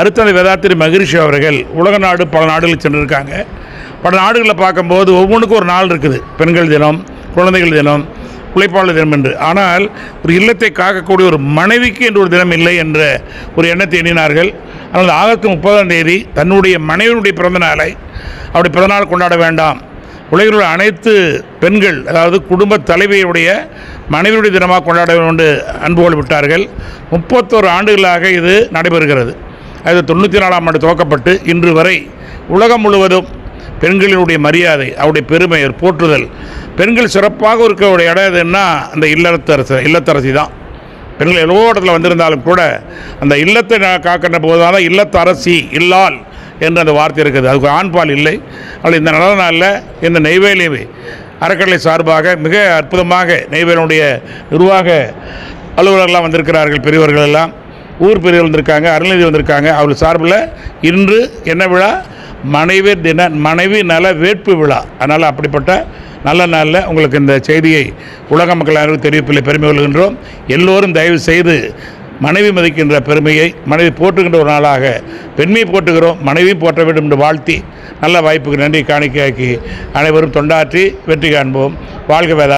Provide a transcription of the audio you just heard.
அருத்தந்தை வேதாத்திரி மகிழ்ச்சி அவர்கள் உலக நாடு பல நாடுகளில் சென்றிருக்காங்க. பல நாடுகளில் பார்க்கும்போது ஒவ்வொன்றுக்கும் ஒரு நாள் இருக்குது. பெண்கள் தினம் குழந்தைகள் தினம் உழைப்பாளர் தினம் என்று. ஆனால் ஒரு இல்லத்தை காக்கக்கூடிய ஒரு மனைவிக்கு என்று ஒரு தினம் இல்லை என்ற ஒரு எண்ணத்தை எண்ணினார்கள். ஆனால் ஆகஸ்ட் முப்பதாம் தேதி தன்னுடைய மனைவியினுடைய பிறந்த நாளை அப்படி பிறந்தநாள் கொண்டாட வேண்டாம். உலகில் உள்ள அனைத்து பெண்கள் அதாவது குடும்ப தலைவியுடைய மனைவியுடைய தினமாக கொண்டாட வேண்டும் என்று அன்புகோள் விட்டார்கள். முப்பத்தோரு ஆண்டுகளாக இது நடைபெறுகிறது. அது தொண்ணூற்றி நாலாம் ஆண்டு துவக்கப்பட்டு இன்று வரை உலகம் முழுவதும் பெண்களினுடைய மரியாதை அவருடைய பெருமை போற்றுதல் பெண்கள் சிறப்பாக இருக்கக்கூடிய இடம் எதுன்னா அந்த இல்லத்தரசு இல்லத்தரசி தான். பெண்கள் எவ்வளோ இடத்துல வந்திருந்தாலும் கூட அந்த இல்லத்தை காக்கின்ற போதுதான் இல்லத்தரசி இல்லால் என்று அந்த வார்த்தை இருக்குது. அதுக்கு ஆண்பால் இல்லை. அவள் இந்த நல்ல நாளில் இந்த நெய்வேலி அறக்கட்டளை சார்பாக மிக அற்புதமாக நெய்வேலியுடைய நிர்வாக அலுவலர்கள்லாம் வந்திருக்கிறார்கள் பெரியவர்கள் எல்லாம். ஊர் பெரியவர் வந்திருக்காங்க அருள்நிதி வந்திருக்காங்க. அவர் சார்பில் இன்று என்ன விழா? மனைவி தின மனைவி நல வேட்பு விழா. அதனால் அப்படிப்பட்ட நல்ல நாளில் உங்களுக்கு இந்த செய்தியை உலக மக்கள் அனைவரும் தெரிவிப்பில் பெருமை கொள்கின்றோம். எல்லோரும் தயவு செய்து மனைவி மதிக்கின்ற பெருமையை மனைவி போற்றுகின்ற ஒரு நாளாக பெண்மையை போற்றுகிறோம் மனைவி போற்ற வேண்டும் என்று வாழ்த்தி நல்ல வாய்ப்புக்கு நன்றி காணிக்கையாக்கி அனைவரும் தொண்டாற்றி வெற்றி காண்போம். வாழ்க வேதா